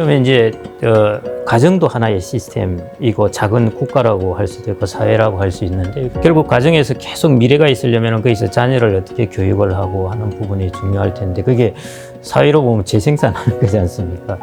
그러면 이제 어, 가정도 하나의 시스템이고 작은 국가라고 할 수도 있고 사회라고 할 수 있는데 결국 가정에서 계속 미래가 있으려면 거기서 자녀를 어떻게 교육을 하고 하는 부분이 중요할 텐데 그게 사회로 보면 재생산하는 거지 않습니까?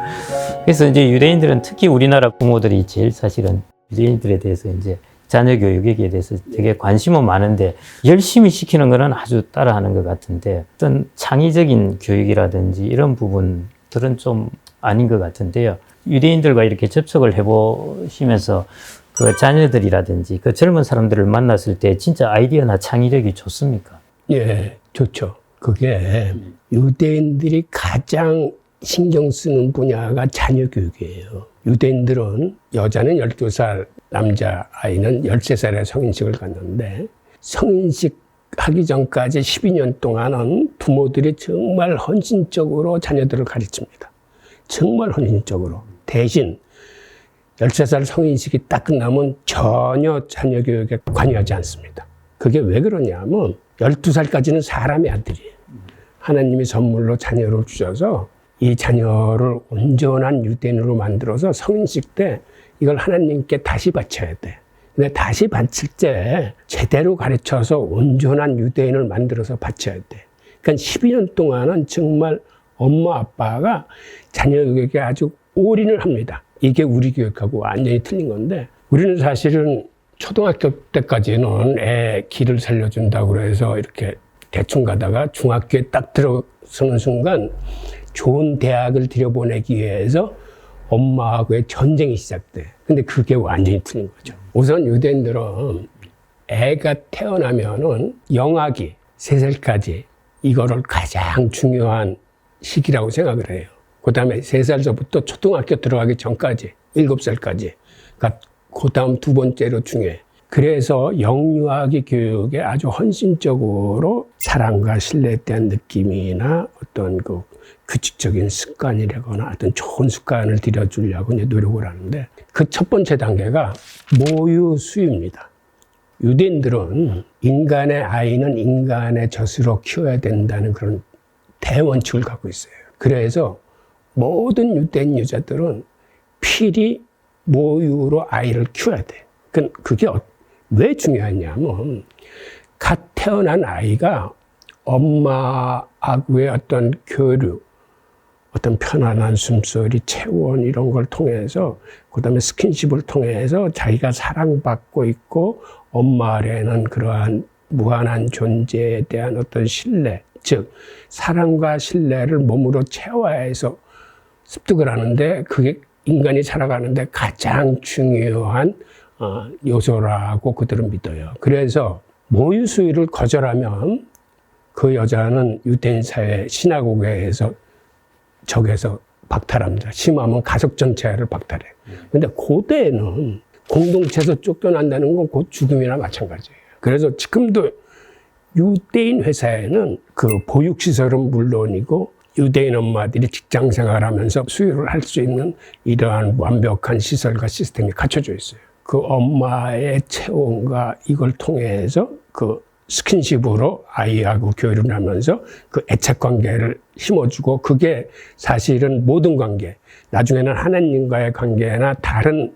그래서 이제 유대인들은 특히 우리나라 부모들이 제일 사실은 유대인들에 대해서 이제 자녀 교육에 대해서 되게 관심은 많은데 열심히 시키는 거는 아주 따라하는 것 같은데 어떤 창의적인 교육이라든지 이런 부분들은 좀 아닌 것 같은데요. 유대인들과 이렇게 접촉을 해보시면서 그 자녀들이라든지 그 젊은 사람들을 만났을 때 진짜 아이디어나 창의력이 좋습니까? 예, 좋죠. 그게 유대인들이 가장 신경 쓰는 분야가 자녀 교육이에요. 유대인들은 여자는 12살, 남자 아이는 13살에 성인식을 갖는데 성인식 하기 전까지 12년 동안은 부모들이 정말 헌신적으로 자녀들을 가르칩니다. 정말 헌신적으로. 대신 13살 성인식이 딱 끝나면 전혀 자녀 교육에 관여하지 않습니다. 그게 왜 그러냐면 12살까지는 사람의 아들이에요. 하나님이 선물로 자녀를 주셔서 이 자녀를 온전한 유대인으로 만들어서 성인식 때 이걸 하나님께 다시 바쳐야 돼. 근데 다시 바칠 때 제대로 가르쳐서 온전한 유대인을 만들어서 바쳐야 돼. 그러니까 12년 동안은 정말 엄마 아빠가 자녀 교육에 아주 올인을 합니다. 이게 우리 교육하고 완전히 틀린 건데 우리는 사실은 초등학교 때까지는 애 길을 살려준다고 그래서 이렇게 대충 가다가 중학교에 딱 들어서는 순간 좋은 대학을 들여보내기 위해서 엄마하고의 전쟁이 시작돼. 근데 그게 완전히 틀린 거죠. 우선 유대인들은 애가 태어나면은 영아기, 세살까지 이거를 가장 중요한 시기라고 생각을 해요. 그 다음에 세살서부터 초등학교 들어가기 전까지, 일곱 살까지 그러니까 그 다음 두 번째로 중요해. 그래서 영유아기 교육에 아주 헌신적으로 사랑과 신뢰에 대한 느낌이나 어떤 그 규칙적인 습관이라거나 어떤 좋은 습관을 들여주려고 이제 노력을 하는데 그 첫 번째 단계가 모유 수유입니다. 유대인들은 인간의 아이는 인간의 젖으로 키워야 된다는 그런 대원칙을 갖고 있어요. 그래서 모든 유대인 여자들은 필히 모유로 아이를 키워야 돼. 그- 그게 어- 왜 중요하냐면 갓 태어난 아이가 엄마하고의 어떤 교류, 어떤 편안한 숨소리, 체온 이런 걸 통해서 그다음에 스킨십을 통해서 자기가 사랑받고 있고 엄마 아래는 그러한 무한한 존재에 대한 어떤 신뢰, 즉 사랑과 신뢰를 몸으로 체화해서 습득을 하는데 그게 인간이 살아가는데 가장 중요한 어, 요소라고 그들은 믿어요. 그래서 모유 수유를 거절하면 그 여자는 유대인 사회 시나고게에서 적에서 박탈합니다. 심하면 가족 전체를 박탈해. 근데 고대에는 공동체에서 쫓겨난다는 건 곧 죽음이나 마찬가지예요. 그래서 지금도 유대인 회사에는 그 보육시설은 물론이고 유대인 엄마들이 직장 생활하면서 수유를 할 수 있는 이러한 완벽한 시설과 시스템이 갖춰져 있어요. 그 엄마의 체온과 이걸 통해서 그 스킨십으로 아이하고 교류를 하면서 그 애착 관계를 심어주고 그게 사실은 모든 관계, 나중에는 하나님과의 관계나 다른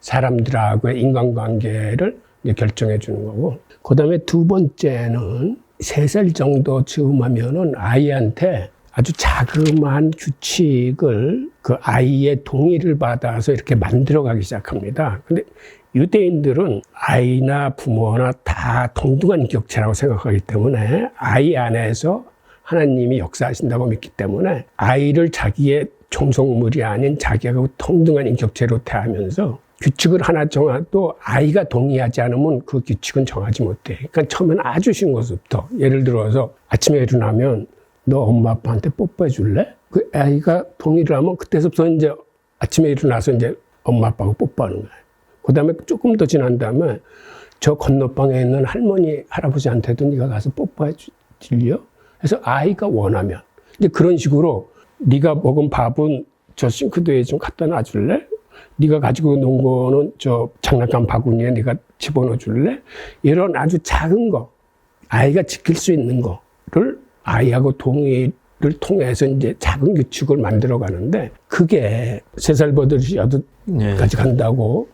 사람들하고의 인간관계를 결정해 주는 거고. 그 다음에 두 번째는 세 살 정도 즈음하면은 아이한테 아주 자그마한 규칙을 그 아이의 동의를 받아서 이렇게 만들어 가기 시작합니다. 근데 유대인들은 아이나 부모나 다 동등한 인격체라고 생각하기 때문에 아이 안에서 하나님이 역사하신다고 믿기 때문에 아이를 자기의 종속물이 아닌 자기하고 동등한 인격체로 대하면서 규칙을 하나 정해도 아이가 동의하지 않으면 그 규칙은 정하지 못해. 그러니까 처음엔 아주 쉬운 것부터 예를 들어서 아침에 일어나면 너 엄마 아빠한테 뽀뽀해 줄래? 그 아이가 동의를 하면 그때서부터 이제 아침에 일어나서 이제 엄마 아빠하고 뽀뽀하는 거야. 그 다음에 조금 더 지난 다음에 저 건너방에 있는 할머니, 할아버지한테도 네가 가서 뽀뽀해 주- 줄려? 그래서 아이가 원하면. 이제 그런 식으로 네가 먹은 밥은 저 싱크대에 좀 갖다 놔줄래? 네가 가지고 논 거는 저 장난감 바구니에 네가 집어넣어 줄래? 이런 아주 작은 거, 아이가 지킬 수 있는 거를 아이하고 동의를 통해서 이제 작은 규칙을 만들어 가는데 그게 세 살 버릇이 여덟 네. 까지 간다고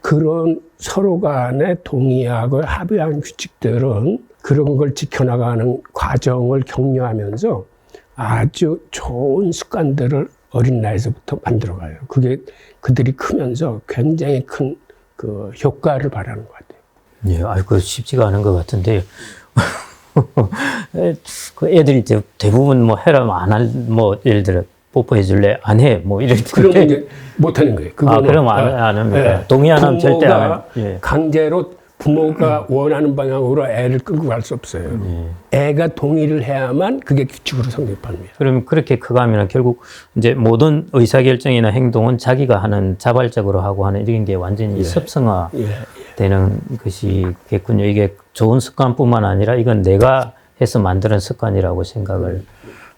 그런 서로 간에 동의하고 합의한 규칙들은 그런 걸 지켜나가는 과정을 격려하면서 아주 좋은 습관들을 어린 나이에서부터 만들어가요. 그게 그들이 크면서 굉장히 큰 그 효과를 발하는 것 같아요. 예, 아이고 쉽지가 않은 것 같은데 그 애들이 이제 대부분 뭐 해라면 안할뭐 예를 들어 뽀뽀해 줄래 안 해 뭐 이럴 때 이제 못 하는 거예요. 아 그럼 안, 어, 안 합니까? 예. 동의 안 하면 절대 안 부모가 합. 예. 강제로 부모가 원하는 방향으로 애를 끌고 갈 수 없어요. 애가 동의를 해야만 그게 규칙으로 성립합니다. 그럼 그렇게 커가면 결국 이제 모든 의사결정이나 행동은 자기가 하는 자발적으로 하고 하는 이런 게 완전히 습성화 예. 되는 것이겠군요. 이게 좋은 습관뿐만 아니라 이건 내가 해서 만드는 습관이라고 생각을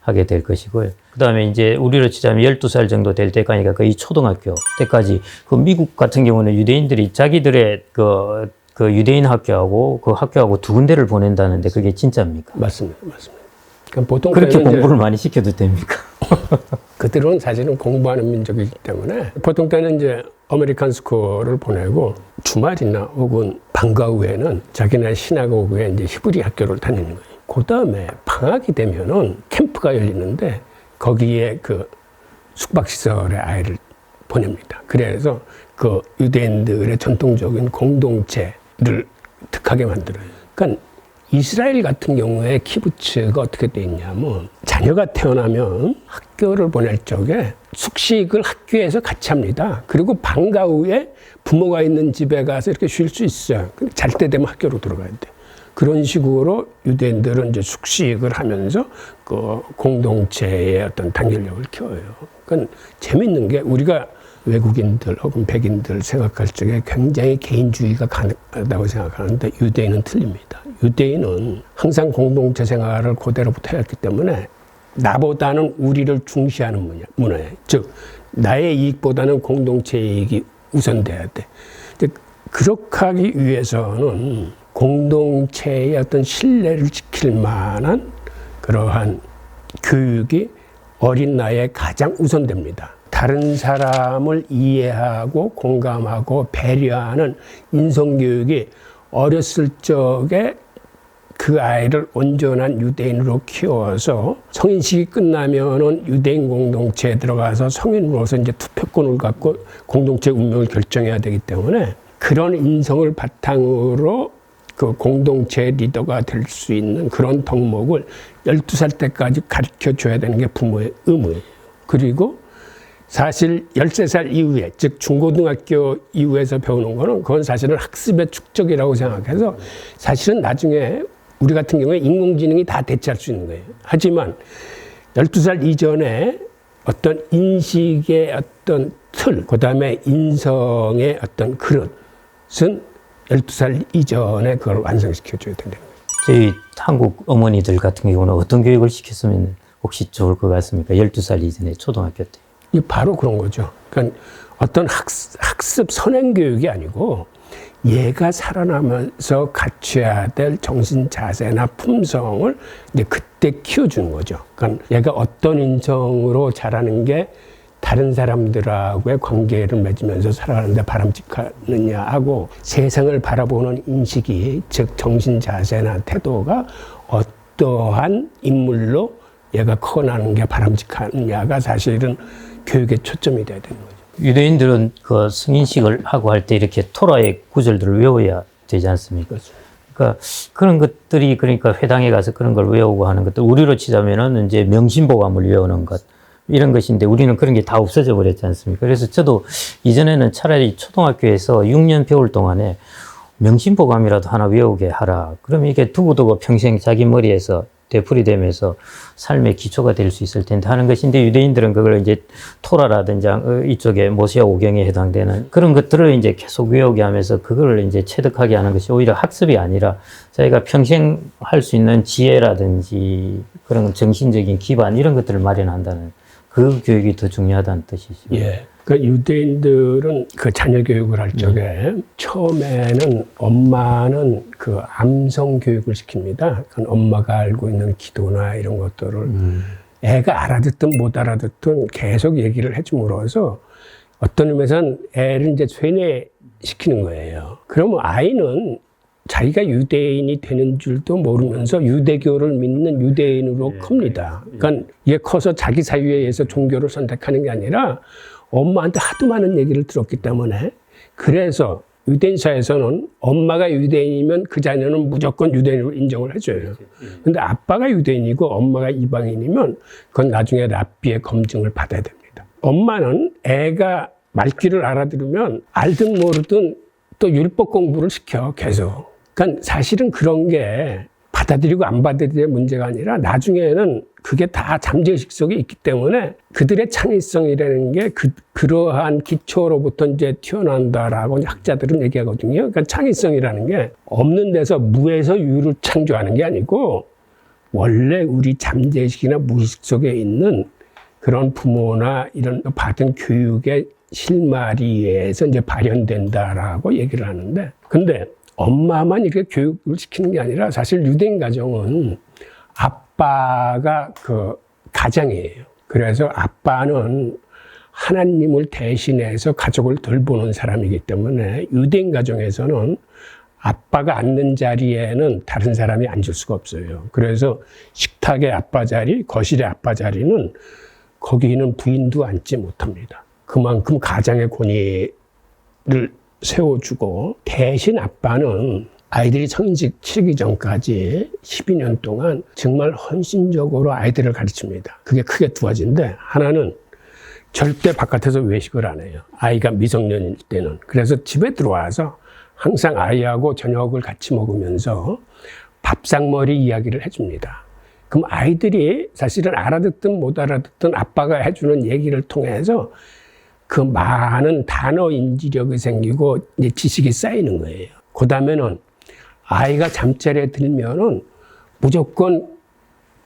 하게 될 것이고요. 그 다음에 이제 우리로 치자면 12살 정도 될 때까지가 거의 초등학교 때까지 그 미국 같은 경우는 유대인들이 자기들의 그, 그 유대인 학교하고 그 학교하고 두 군데를 보낸다는데 그게 진짜입니까? 맞습니다. 맞습니다. 그러니까 보통 그렇게 공부를 많이 시켜도 됩니까? 그들은 사실은 공부하는 민족이기 때문에 보통 때는 이제 아메리칸 스쿨을 보내고 주말이나 혹은 방과 후에는 자기네 시나고그에 이제 히브리 학교를 다니는 거예요. 그 다음에 방학이 되면은 캠프가 열리는데 거기에 그 숙박시설에 아이를 보냅니다. 그래서 그 유대인들의 전통적인 공동체 를 득하게 만들어요. 그러니까 이스라엘 같은 경우에 키부츠가 어떻게 돼 있냐면 자녀가 태어나면 학교를 보낼 적에 숙식을 학교에서 같이 합니다. 그리고 방과 후에 부모가 있는 집에 가서 이렇게 쉴 수 있어요. 잘 때 되면 학교로 들어가야 돼. 그런 식으로 유대인들은 이제 숙식을 하면서 그 공동체의 어떤 단결력을 키워요. 그러니까 재밌는 게 우리가 외국인들 혹은 백인들 생각할 적에 굉장히 개인주의가 강하다고 생각하는데 유대인은 틀립니다. 유대인은 항상 공동체 생활을 그대로부터 했기 때문에 나보다는 우리를 중시하는 문화, 문화예요. 즉 나의 이익보다는 공동체 이익이 우선돼야 돼. 그렇게 하기 위해서는 공동체의 어떤 신뢰를 지킬 만한 그러한 교육이 어린 나이에 가장 우선됩니다. 다른 사람을 이해하고 공감하고 배려하는 인성교육이 어렸을 적에 그 아이를 온전한 유대인으로 키워서 성인식이 끝나면은 유대인 공동체에 들어가서 성인으로서 이제 투표권을 갖고 공동체 운명을 결정해야 되기 때문에 그런 인성을 바탕으로 그 공동체 리더가 될 수 있는 그런 덕목을 12살 때까지 가르쳐 줘야 되는 게 부모의 의무예요. 그리고 사실 13살 이후에, 즉 중고등학교 이후에서 배우는 거는 그건 사실은 학습의 축적이라고 생각해서 사실은 나중에 우리 같은 경우에 인공지능이 다 대체할 수 있는 거예요. 하지만 12살 이전에 어떤 인식의 어떤 틀, 그 다음에 인성의 어떤 그릇은 12살 이전에 그걸 완성시켜줘야 된다는 거예요. 저희 한국 어머니들 같은 경우는 어떤 교육을 시켰으면 혹시 좋을 것 같습니까? 12살 이전에 초등학교 때. 이게 바로 그런 거죠. 그러니까 어떤 학습, 학습 선행 교육이 아니고 얘가 살아나면서 갖춰야 될 정신 자세나 품성을 이제 그때 키워주는 거죠. 그러니까 얘가 어떤 인성으로 자라는 게 다른 사람들하고의 관계를 맺으면서 살아가는데 바람직하느냐 하고 세상을 바라보는 인식이 즉 정신 자세나 태도가 어떠한 인물로 얘가 커나는 게 바람직하느냐가 사실은 교육의 초점이 돼야 되는 거죠. 유대인들은 그 승인식을 하고 할 때 이렇게 토라의 구절들을 외워야 되지 않습니까? 그러니까 그런 것들이 그러니까 회당에 가서 그런 걸 외우고 하는 것들 우리로 치자면은 이제 명심보감을 외우는 것 이런 것인데 우리는 그런 게 다 없어져 버렸지 않습니까? 그래서 저도 이전에는 차라리 초등학교에서 6년 배울 동안에 명심보감이라도 하나 외우게 하라. 그러면 이게 두고두고 평생 자기 머리에서 되풀이되면서 삶의 기초가 될 수 있을 텐데 하는 것인데 유대인들은 그걸 이제 토라라든지 어, 이쪽에 모세아 오경에 해당되는 그런 것들을 이제 계속 외우게 하면서 그걸 이제 체득하게 하는 것이 오히려 학습이 아니라 자기가 평생 할 수 있는 지혜라든지 그런 정신적인 기반 이런 것들을 마련한다는 그 교육이 더 중요하다는 뜻이죠. 예. 그 유대인들은 그 자녀 교육을 할 적에 처음에는 엄마는 그 암성 교육을 시킵니다. 그 엄마가 알고 있는 기도나 이런 것들을 애가 알아듣든 못 알아듣든 계속 얘기를 해줌으로써 어떤 의미에서는 애를 이제 쇠뇌시키는 거예요. 그러면 아이는 자기가 유대인이 되는 줄도 모르면서 유대교를 믿는 유대인으로 큽니다. 그러니까 얘 커서 자기 사유에 의해서 종교를 선택하는 게 아니라 엄마한테 하도 많은 얘기를 들었기 때문에 그래서 유대인 사회에서는 엄마가 유대인이면 그 자녀는 무조건 유대인으로 인정을 해줘요. 근데 아빠가 유대인이고 엄마가 이방인이면 그건 나중에 랍비의 검증을 받아야 됩니다. 엄마는 애가 말귀를 알아들으면 알든 모르든 또 율법 공부를 시켜 계속. 그러니까 사실은 그런 게 받아들이고 안 받아들이는 문제가 아니라 나중에는 그게 다 잠재의식 속에 있기 때문에 그들의 창의성이라는 게 그, 그러한 기초로부터 이제 튀어나온다라고 학자들은 얘기하거든요. 그러니까 창의성이라는 게 없는 데서 무에서 유를 창조하는 게 아니고 원래 우리 잠재의식이나 무의식 속에 있는 그런 부모나 이런 받은 교육의 실마리에 의해서 이제 발현된다라고 얘기를 하는데 근데 엄마만 이렇게 교육을 시키는 게 아니라 사실 유대인 가정은 아빠가 그 가장이에요. 그래서 아빠는 하나님을 대신해서 가족을 돌보는 사람이기 때문에 유대인 가정에서는 아빠가 앉는 자리에는 다른 사람이 앉을 수가 없어요. 그래서 식탁의 아빠 자리, 거실의 아빠 자리는 거기는 부인도 앉지 못합니다. 그만큼 가장의 권위를 세워주고 대신 아빠는 아이들이 성인식 치르기 전까지 12년 동안 정말 헌신적으로 아이들을 가르칩니다. 그게 크게 두 가지인데 하나는 절대 바깥에서 외식을 안 해요. 아이가 미성년일 때는. 그래서 집에 들어와서 항상 아이하고 저녁을 같이 먹으면서 밥상머리 이야기를 해줍니다. 그럼 아이들이 사실은 알아듣든 못 알아듣든 아빠가 해주는 얘기를 통해서 그 많은 단어 인지력이 생기고 지식이 쌓이는 거예요. 그 다음에는 아이가 잠자리에 들면은 무조건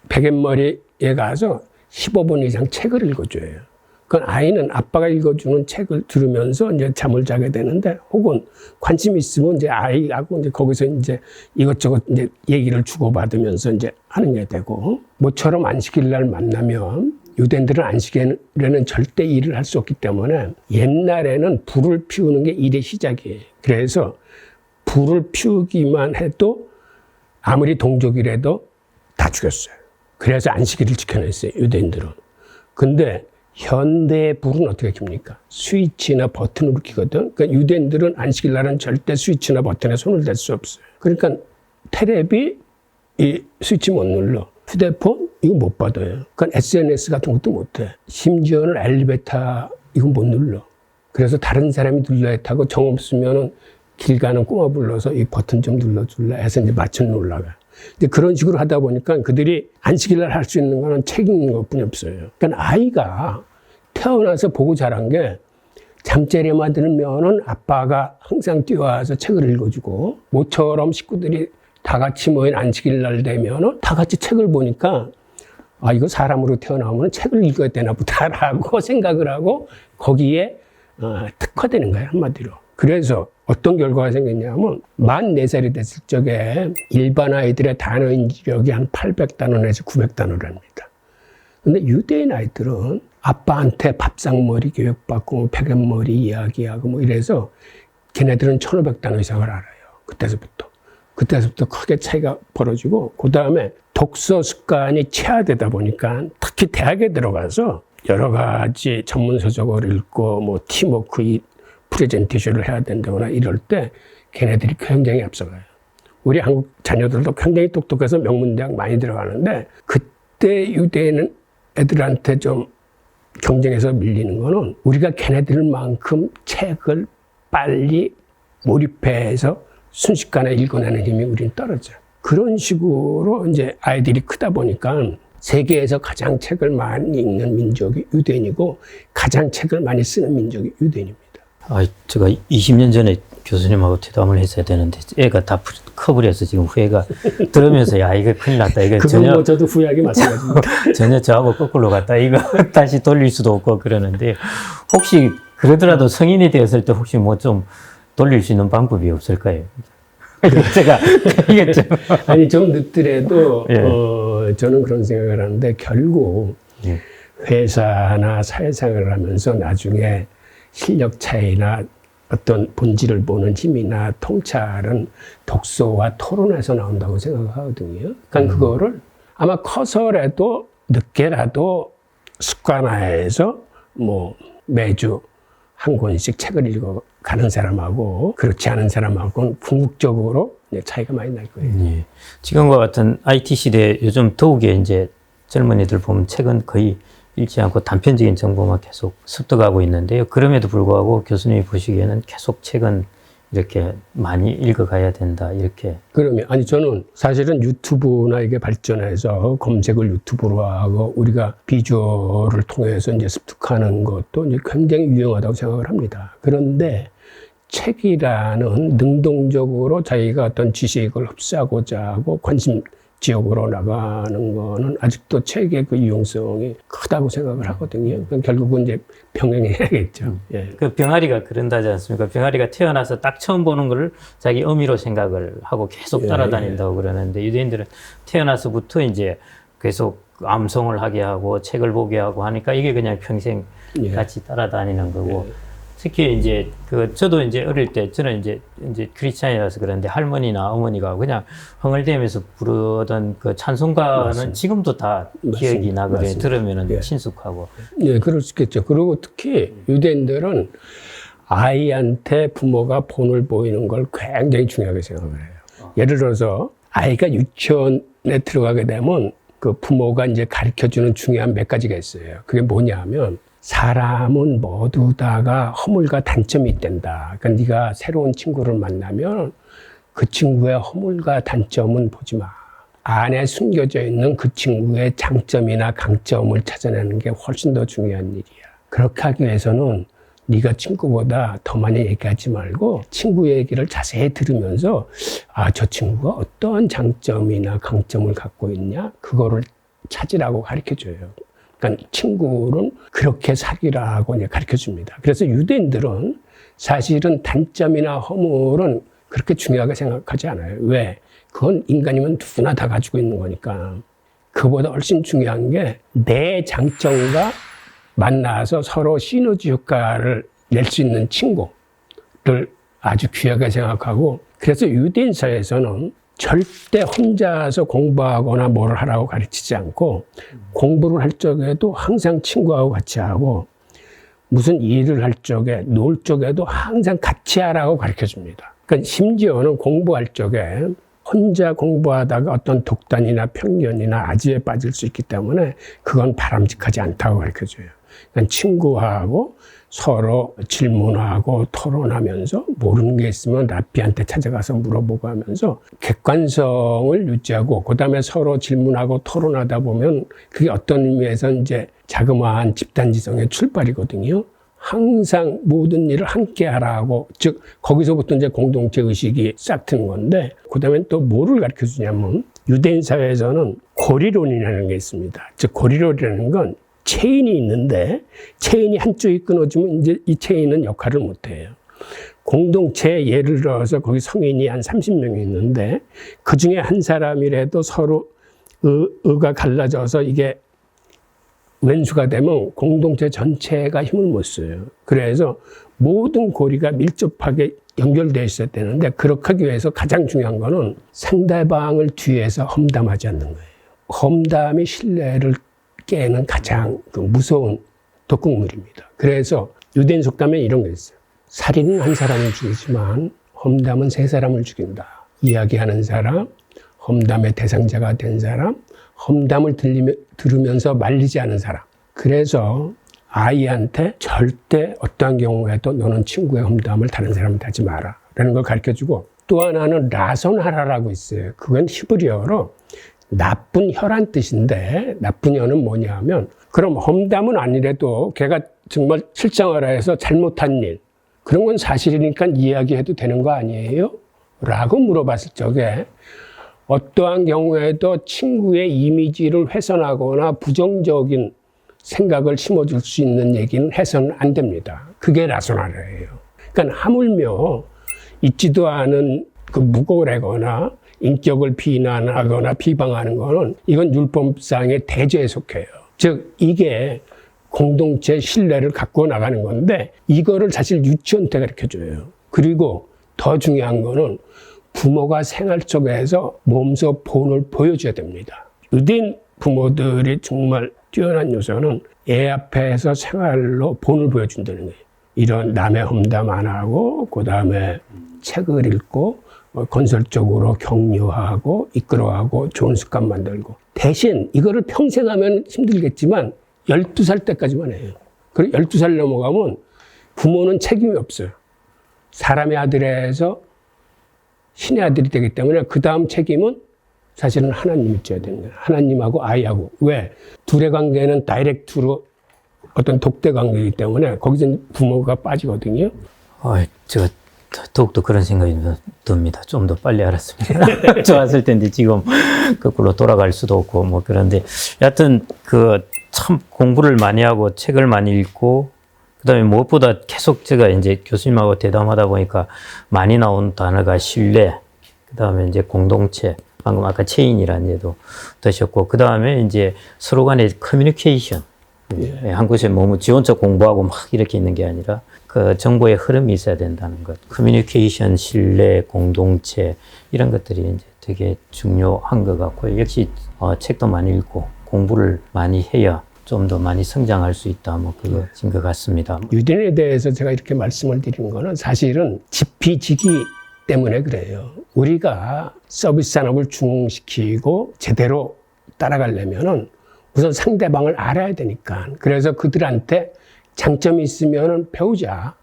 베갯머리에 가서 15분 이상 책을 읽어줘요. 그건 아이는 아빠가 읽어주는 책을 들으면서 이제 잠을 자게 되는데 혹은 관심 있으면 이제 아이하고 이제 거기서 이제 이것저것 이제 얘기를 주고받으면서 이제 하는 게 되고 모처럼 안식일 날 만나면 유대인들은 안식일에는 절대 일을 할 수 없기 때문에 옛날에는 불을 피우는 게 일의 시작이에요. 그래서 불을 피우기만 해도 아무리 동족이라도 다 죽였어요. 그래서 안식일을 지켜냈어요. 유대인들은. 근데 현대의 불은 어떻게 킵니까? 스위치나 버튼으로 키거든. 그러니까 유대인들은 안식일 날은 절대 스위치나 버튼에 손을 댈 수 없어요. 그러니까 테레비 이 스위치 못 눌러. 휴대폰 이거 못 받아요. 그러니까 SNS 같은 것도 못 해. 심지어는 엘리베이터 이거 못 눌러. 그래서 다른 사람이 눌러야 타고 정 없으면은 길 가는 꼬마 불러서 이 버튼 좀 눌러줄래 해서 이제 맞춰 올라가. 근데 그런 식으로 하다 보니까 그들이 안식일 날 할 수 있는 거는 책 읽는 것 뿐이 없어요. 그러니까 아이가 태어나서 보고 자란 게 잠자리에만 들면은 아빠가 항상 뛰어와서 책을 읽어주고 모처럼 식구들이 다 같이 모인 안식일 날 되면은 다 같이 책을 보니까 아 이거 사람으로 태어나면 책을 읽어야 되나 보다라고 생각을 하고 거기에 어, 특화되는 거예요 한마디로. 그래서 어떤 결과가 생겼냐면 만 4살이 됐을 적에 일반 아이들의 단어 인지력이 한 800단어 내지 900단어랍니다. 근데 유대인 아이들은 아빠한테 밥상머리 교육받고 뭐 베갯머리 이야기하고 뭐 이래서 걔네들은 1500단어 이상을 알아요. 그때서부터. 그때서부터 크게 차이가 벌어지고 그 다음에 독서 습관이 체화되다 보니까 특히 대학에 들어가서 여러 가지 전문 서적을 읽고 뭐 팀워크 이 프레젠테이션을 해야 된다거나 이럴 때 걔네들이 굉장히 앞서가요. 우리 한국 자녀들도 굉장히 똑똑해서 명문대학 많이 들어가는데 그때 유대인 애들한테 좀 경쟁에서 밀리는 거는 우리가 걔네들만큼 책을 빨리 몰입해서 순식간에 읽어내는 힘이 우리는 떨어져요. 그런 식으로 이제 아이들이 크다 보니까 세계에서 가장 책을 많이 읽는 민족이 유대인이고 가장 책을 많이 쓰는 민족이 유대인입니다. 아, 제가 20년 전에 교수님하고 대담을 했어야 되는데 애가 다 부- 커버려서 지금 후회가 들으면서 야 이거 큰일 났다 이거 전혀 뭐 저도 후회하기 마찬가지입니다. 전혀 저하고 거꾸로 갔다 이거 다시 돌릴 수도 없고 그러는데 혹시 그러더라도 성인이 되었을 때 혹시 뭐 좀 돌릴 수 있는 방법이 없을까요? 제가 이게 좀 아니 좀 늦더라도 예. 어, 저는 그런 생각을 하는데 결국 예. 회사나 사회생활을 하면서 나중에 실력 차이나 어떤 본질을 보는 힘이나 통찰은 독서와 토론에서 나온다고 생각하거든요. 그러니까 그거를 아마 커서라도 늦게라도 습관화해서 뭐 매주 한 권씩 책을 읽어 가는 사람하고 그렇지 않은 사람하고는 궁극적으로 차이가 많이 날 거예요. 예. 지금과 같은 IT 시대에 요즘 더욱에 이제 젊은이들 보면 책은 거의 읽지 않고 단편적인 정보만 계속 습득하고 있는데요. 그럼에도 불구하고 교수님이 보시기에는 계속 책은 이렇게 많이 읽어가야 된다. 이렇게 그러면 아니 저는 사실은 유튜브나 이게 발전해서 검색을 유튜브로 하고 우리가 비주얼을 통해서 이제 습득하는 것도 이제 굉장히 유용하다고 생각을 합니다. 그런데 책이라는 능동적으로 자기가 어떤 지식을 흡수하고자 하고 관심 지역으로 나가는 거는 아직도 책의 그 유용성이 크다고 생각을 하거든요. 그럼 결국은 이제 병행해야겠죠. 예. 그 병아리가 그런다지 않습니까? 병아리가 태어나서 딱 처음 보는 거를 자기 어미로 생각을 하고 계속 예, 따라다닌다고 그러는데 유대인들은 태어나서부터 이제 계속 암송을 하게 하고 책을 보게 하고 하니까 이게 그냥 평생 예. 같이 따라다니는 거고 특히 이제 그 저도 이제 어릴 때 저는 이제 이제 크리스찬이라서 그런데 할머니나 어머니가 그냥 흥얼대면서 부르던 그 찬송가는 지금도 다 기억이 맞습니다. 나거든요. 맞습니다. 들으면은 예. 친숙하고 네, 그럴 수 있겠죠. 그리고 특히 유대인들은 아이한테 부모가 본을 보이는 걸 굉장히 중요하게 생각을 해요. 예를 들어서 아이가 유치원에 들어가게 되면 그 부모가 이제 가르쳐 주는 중요한 몇 가지가 있어요. 그게 뭐냐면 사람은 모두 다가 허물과 단점이 있단다. 그러니까 네가 새로운 친구를 만나면 그 친구의 허물과 단점은 보지 마. 안에 숨겨져 있는 그 친구의 장점이나 강점을 찾아내는 게 훨씬 더 중요한 일이야. 그렇게 하기 위해서는 네가 친구보다 더 많이 얘기하지 말고 친구 얘기를 자세히 들으면서 아, 저 친구가 어떤 장점이나 강점을 갖고 있냐? 그거를 찾으라고 가르쳐 줘요. 그러니까 친구는 그렇게 사귀라고 가르쳐 줍니다. 그래서 유대인들은 사실은 단점이나 허물은 그렇게 중요하게 생각하지 않아요. 왜? 그건 인간이면 누구나 다 가지고 있는 거니까. 그보다 훨씬 중요한 게 내 장점과 만나서 서로 시너지 효과를 낼 수 있는 친구를 아주 귀하게 생각하고 그래서 유대인 사회에서는 절대 혼자서 공부하거나 뭘 하라고 가르치지 않고 공부를 할 적에도 항상 친구하고 같이 하고 무슨 일을 할 적에 놀 적에도 항상 같이 하라고 가르쳐 줍니다. 그러니까 심지어는 공부할 적에 혼자 공부하다가 어떤 독단이나 편견이나 아지에 빠질 수 있기 때문에 그건 바람직하지 않다고 가르쳐 줘요. 그러니까 친구하고 서로 질문하고 토론하면서 모르는 게 있으면 라피한테 찾아가서 물어보고 하면서 객관성을 유지하고 그 다음에 서로 질문하고 토론하다 보면 그게 어떤 의미에서 이제 자그마한 집단지성의 출발이거든요. 항상 모든 일을 함께 하라고 즉 거기서부터 이제 공동체 의식이 싹 트는 건데 그다음에 또 뭐를 가르쳐 주냐면 유대인 사회에서는 고리론이라는 게 있습니다. 즉 고리론이라는 건 체인이 있는데 체인이 한쪽이 끊어지면 이제 이 체인은 역할을 못 해요. 공동체 예를 들어서 거기 성인이 한 30명이 있는데 그 중에 한 사람이라도 서로 의, 의가 갈라져서 이게 왼수가 되면 공동체 전체가 힘을 못 써요. 그래서 모든 고리가 밀접하게 연결되어 있어야 되는데 그렇게 하기 위해서 가장 중요한 거는 상대방을 뒤에서 험담하지 않는 거예요. 험담이 신뢰를 깨는 가장 그 무서운 독극물입니다. 그래서 유대인 속담에 이런 게 있어요. 살인은 한 사람을 죽이지만 험담은 세 사람을 죽인다. 이야기하는 사람, 험담의 대상자가 된 사람, 험담을 들리며, 들으면서 말리지 않은 사람. 그래서 아이한테 절대 어떠한 경우에도 너는 친구의 험담을 다른 사람한테 하지 마라. 라는 걸 가르쳐 주고 또 하나는 라손하라라고 있어요. 그건 히브리어로 나쁜 혀란 뜻인데 나쁜 혀는 뭐냐 하면 그럼 험담은 아니래도 걔가 정말 실장하라 해서 잘못한 일 그런 건 사실이니까 이야기해도 되는 거 아니에요? 라고 물어봤을 적에 어떠한 경우에도 친구의 이미지를 훼손하거나 부정적인 생각을 심어줄 수 있는 얘기는 해서는 안 됩니다. 그게 라소나라예요. 그러니까 하물며 있지도 않은 그 무고래거나 인격을 비난하거나 비방하는 거는 이건 율법상의 대죄에 속해요. 즉 이게 공동체 신뢰를 갖고 나가는 건데 이거를 사실 유치원 때 가르쳐 줘요. 그리고 더 중요한 거는 부모가 생활 속에서 몸소 본을 보여줘야 됩니다. 유대인 부모들이 정말 뛰어난 요소는 애 앞에서 생활로 본을 보여준다는 거예요. 이런 남의 험담 안 하고 그 다음에 책을 읽고 어, 건설적으로 격려하고 이끌어가고 좋은 습관 만들고 대신 이거를 평생 하면 힘들겠지만 12살 때까지만 해요. 그리고 12살 넘어가면 부모는 책임이 없어요. 사람의 아들에서 신의 아들이 되기 때문에 그 다음 책임은 사실은 하나님이 져야 거예요. 하나님하고 아이하고. 왜? 둘의 관계는 다이렉트로 어떤 독대 관계이기 때문에 거기서 부모가 빠지거든요. 어, 제가 더욱더 그런 생각이 듭니다. 좀 더 빨리 알았으면 좋았을 텐데 지금 거꾸로 돌아갈 수도 없고 뭐 그런데 여하튼 그 참 공부를 많이 하고 책을 많이 읽고 그다음에 무엇보다 계속 제가 이제 교수님하고 대담하다 보니까 많이 나온 단어가 신뢰, 그다음에 이제 공동체, 방금 아까 체인이라는 예도 드셨고 그다음에 이제 서로 간의 커뮤니케이션 예, 한 곳에 너무 지원적 공부하고 막 이렇게 있는 게 아니라 그 정보의 흐름이 있어야 된다는 것. 커뮤니케이션, 신뢰, 공동체 이런 것들이 이제 되게 중요한 것 같고요. 역시 어, 책도 많이 읽고 공부를 많이 해야 좀 더 많이 성장할 수 있다. 뭐 그거인 것 같습니다. 유대인에 대해서 제가 이렇게 말씀을 드리는 거는 사실은 지피지기 때문에 그래요. 우리가 서비스 산업을 중흥시키고 제대로 따라가려면은 우선 상대방을 알아야 되니까. 그래서 그들한테 장점이 있으면은 배우자.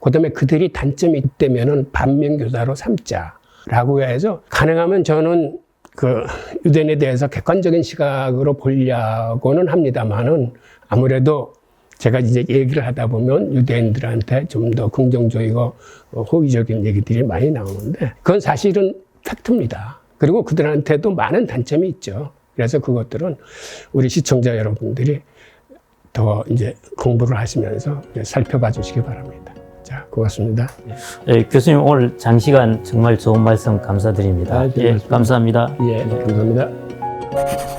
그 다음에 그들이 단점이 있다면은 반면교사로 삼자. 라고 해서 가능하면 저는 그 유대인에 대해서 객관적인 시각으로 보려고는 합니다만은 아무래도 제가 이제 얘기를 하다 보면 유대인들한테 좀 더 긍정적이고 어, 호의적인 얘기들이 많이 나오는데 그건 사실은 팩트입니다. 그리고 그들한테도 많은 단점이 있죠. 그래서 그것들은 우리 시청자 여러분들이 더 이제 공부를 하시면서 살펴봐 주시기 바랍니다. 자, 고맙습니다. 예, 교수님 오늘 장시간 정말 좋은 말씀 감사드립니다. 아, 네, 예. 감사합니다. 예, 감사합니다.